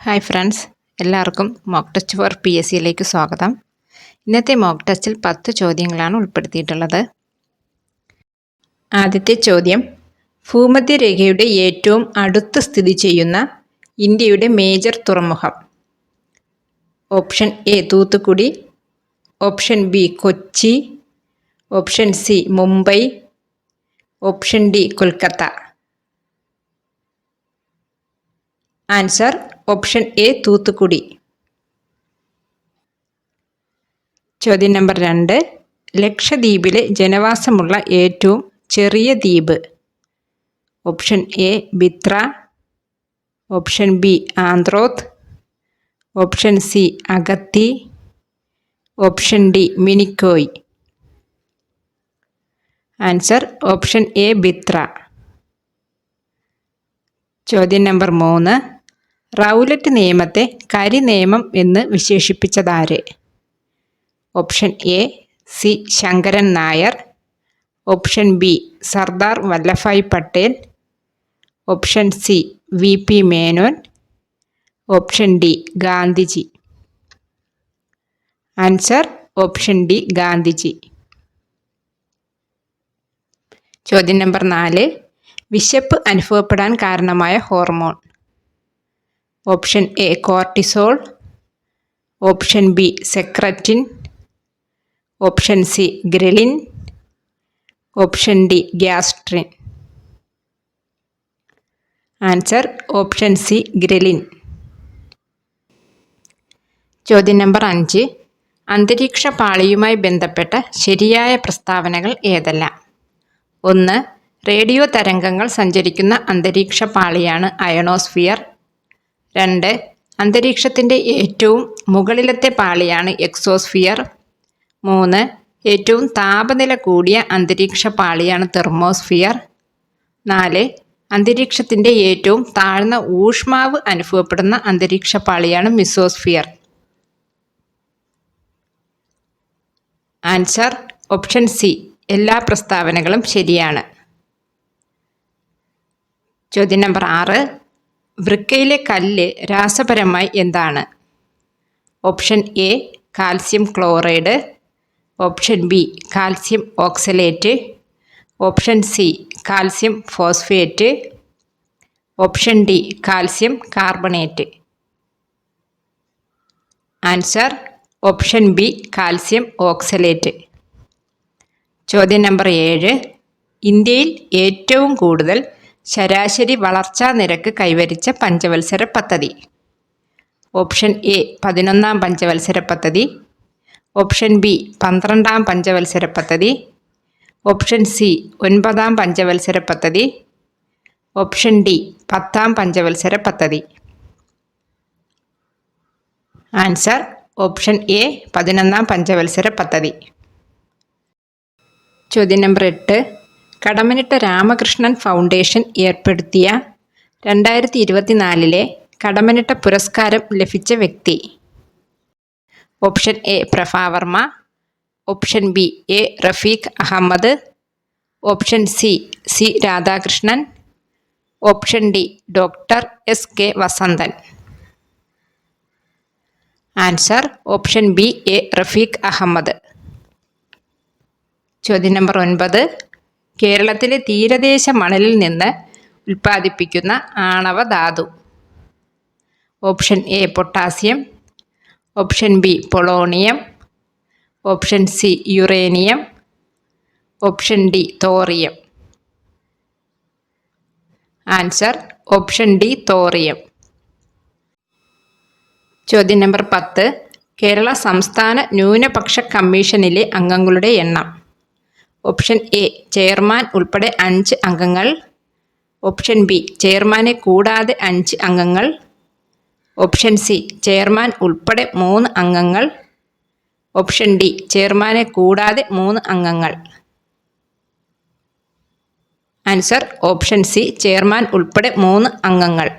Hi friends എല്ലാവർക്കും mock test for P S സിയിലേക്ക് സ്വാഗതം. ഇന്നത്തെ മോക്ക് ടെസ്റ്റിൽ പത്ത് ചോദ്യങ്ങളാണ് ഉൾപ്പെടുത്തിയിട്ടുള്ളത്. ആദ്യത്തെ ചോദ്യം ഭൂമധ്യരേഖയുടെ ഏറ്റവും അടുത്ത് സ്ഥിതി ചെയ്യുന്ന ഇന്ത്യയുടെ മേജർ തുറമുഖം. Option A Thoothukudi option B Kochi option C Mumbai option D Kolkata. Answer option A Thoothukudi. ചോദ്യം നമ്പർ രണ്ട്. ലക്ഷദ്വീപിലെ ജനവാസമുള്ള ഏറ്റവും ചെറിയ ദ്വീപ്. Option A Bitra. Option B Androth. Option C Agatti. Option D Minicoy. Answer option A Bitra. ചോദ്യം number മൂന്ന്. Rowlatt നിയമത്തെ കരി നിയമം എന്ന് വിശേഷിപ്പിച്ചതാര്? Option A C Sankaran Nair. Option B Sardar Vallabhbhai Patel. Option C V P Menon. Option D Gandhiji. Answer option D Gandhiji. ചോദ്യം number നാല് വിശപ്പ് അനുഭവപ്പെടാൻ കാരണമായ hormone. Option A cortisol option B secretin option C ghrelin option D gastrin. Answer option C ghrelin. ചോദ്യം number അഞ്ച്. അന്തരീക്ഷ പാളിയുമായി ബന്ധപ്പെട്ട ശരിയായ പ്രസ്താവനകൾ ഏതെല്ലാം? ഒന്ന് റേഡിയോ തരംഗങ്ങൾ സഞ്ചരിക്കുന്ന അന്തരീക്ഷ പാളിയാണ് അയണോസ്ഫിയർ. രണ്ട് അന്തരീക്ഷത്തിന്റെ ഏറ്റവും മുകളിലത്തെ പാളിയാണ് എക്സോസ്ഫിയർ. മൂന്ന് ഏറ്റവും താപനില കൂടിയ അന്തരീക്ഷ പാളിയാണ് തെർമോസ്ഫിയർ. നാല് അന്തരീക്ഷത്തിന്റെ ഏറ്റവും താഴ്ന്ന ഊഷ്മാവ് അനുഭവപ്പെടുന്ന അന്തരീക്ഷ പാളിയാണ് മിസോസ്ഫിയർ. Answer option C. എല്ലാ പ്രസ്താവനകളും ശരിയാണ്. ചോദ്യം നമ്പർ ആറ് വൃക്കയിലെ കല്ല് രാസപരമായി എന്താണ്? Option A calcium chloride. Option B calcium oxalate. Option C calcium phosphate. Option D calcium carbonate. Answer option B calcium oxalate. ചോദ്യം നമ്പർ ഏഴ്. ഇന്ത്യയിൽ ഏറ്റവും കൂടുതൽ ശരാശരി വളർച്ചാ നിരക്ക് കൈവരിച്ച പഞ്ചവത്സര പദ്ധതി. ഓപ്ഷൻ എ പതിനൊന്നാം പഞ്ചവത്സര പദ്ധതി. ഓപ്ഷൻ ബി പന്ത്രണ്ടാം പഞ്ചവത്സര പദ്ധതി. ഓപ്ഷൻ സി ഒൻപതാം പഞ്ചവത്സര പദ്ധതി. ഓപ്ഷൻ ഡി പത്താം പഞ്ചവത്സര പദ്ധതി. ആൻസർ ഓപ്ഷൻ എ പതിനൊന്നാം പഞ്ചവത്സര പദ്ധതി. ചോദ്യം നമ്പർ എട്ട് കടമനിട്ട രാമകൃഷ്ണൻ ഫൗണ്ടേഷൻ ഏർപ്പെടുത്തിയ രണ്ടായിരത്തി ഇരുപത്തിനാലിലെ കടമനിട്ട പുരസ്കാരം ലഭിച്ച വ്യക്തി. Option A Prabha Varma option B A Rafeeq Ahamed. Option C C Radhakrishnan. Option D doctor S K Vasanthan. Answer option B A Rafeeq Ahamed. ചോദ്യം നമ്പർ ഒൻപത്. കേരളത്തിലെ തീരദേശ മണലിൽ നിന്ന് ഉൽപ്പാദിപ്പിക്കുന്ന ആണവ ധാതു. Option A potassium option B polonium option C uranium option D thorium. Answer option D thorium. ചോദ്യം നമ്പർ പത്ത്. കേരള സംസ്ഥാന ന്യൂനപക്ഷ കമ്മീഷനിലെ അംഗങ്ങളുടെ എണ്ണം. ഓപ്ഷൻ എ ചെയർമാൻ ഉൾപ്പെടെ അഞ്ച് അംഗങ്ങൾ. ഓപ്ഷൻ ബി ചെയർമാനെ കൂടാതെ അഞ്ച് അംഗങ്ങൾ. ഓപ്ഷൻ സി ചെയർമാൻ ഉൾപ്പെടെ മൂന്ന് അംഗങ്ങൾ. ഓപ്ഷൻ ഡി ചെയർമാനെ കൂടാതെ മൂന്ന് അംഗങ്ങൾ. ആൻസർ ഓപ്ഷൻ സി ചെയർമാൻ ഉൾപ്പെടെ മൂന്ന് അംഗങ്ങൾ.